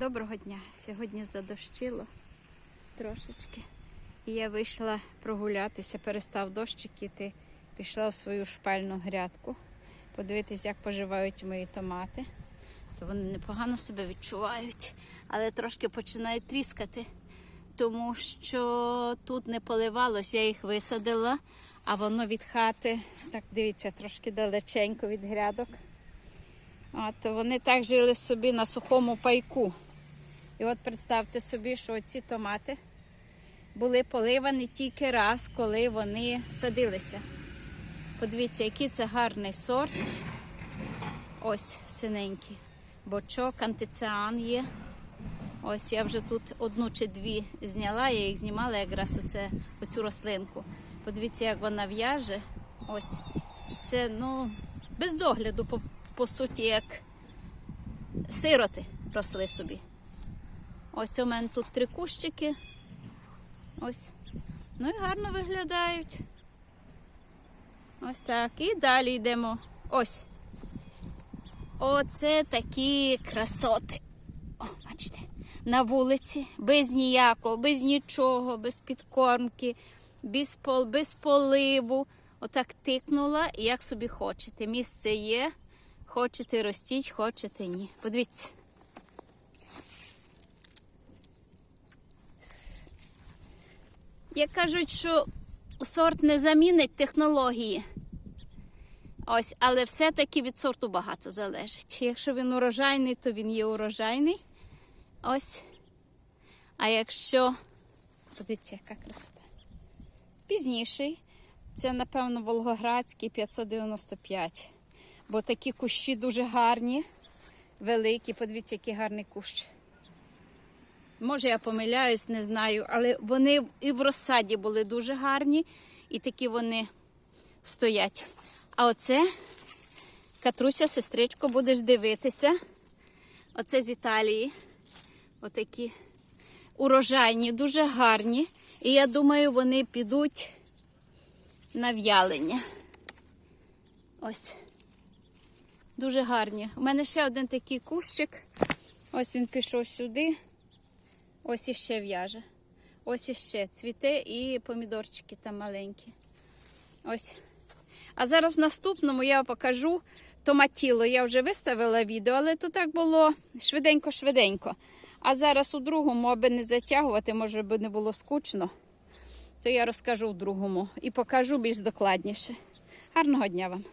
Доброго дня! Сьогодні задощило трошечки. І я вийшла прогулятися, перестав дощик іти, пішла в свою шпальну грядку, подивитись, як поживають мої томати. То вони непогано себе відчувають, але трошки починають тріскати, тому що тут не поливалось, я їх висадила, а воно від хати, так дивіться, трошки далеченько від грядок. От вони так жили собі на сухому пайку. І от представте собі, що ці томати були поливані тільки раз, коли вони садилися. Подивіться, який це гарний сорт. Ось синенький. Бочок, антиціан є. Ось я вже тут одну чи дві зняла, я їх знімала якраз оце, оцю рослинку. Подивіться, як вона в'яже. Ось. Це, ну, без догляду, по, по суті, як сироти росли собі. Ось у мене тут три кущики. Ось. Ну і гарно виглядають. Ось так. І далі йдемо. Ось. Оце такі красоти. О, бачите, на вулиці, без ніякого, без нічого, без підкормки, без, пол, без поливу. Отак тикнула, і як собі хочете. Місце є. Хочете ростіть, хочете ні. Подивіться. Як кажуть, що сорт не замінить технології. Ось, але все-таки від сорту багато залежить. Якщо він урожайний, то він є урожайний. Ось. А якщо, подивіться, яка красота. Пізніший, це, напевно, Волгоградський 595. Бо такі кущі дуже гарні, великі. Подивіться, який гарний кущ. Може, я помиляюсь, не знаю, але вони і в розсаді були дуже гарні, і такі вони стоять. А оце, Катруся, сестричко, будеш дивитися. Оце з Італії. Отакі урожайні, дуже гарні. І я думаю, вони підуть на в'ялення. Ось. Дуже гарні. У мене ще один такий кущик. Ось він пішов сюди. Ось іще в'яже. Ось іще цвіте і помідорчики там маленькі. Ось. А зараз в наступному я покажу томатіло. Я вже виставила відео, але то так було швиденько-швиденько. А зараз у другому, аби не затягувати, може би не було скучно, то я розкажу в другому і покажу більш докладніше. Гарного дня вам!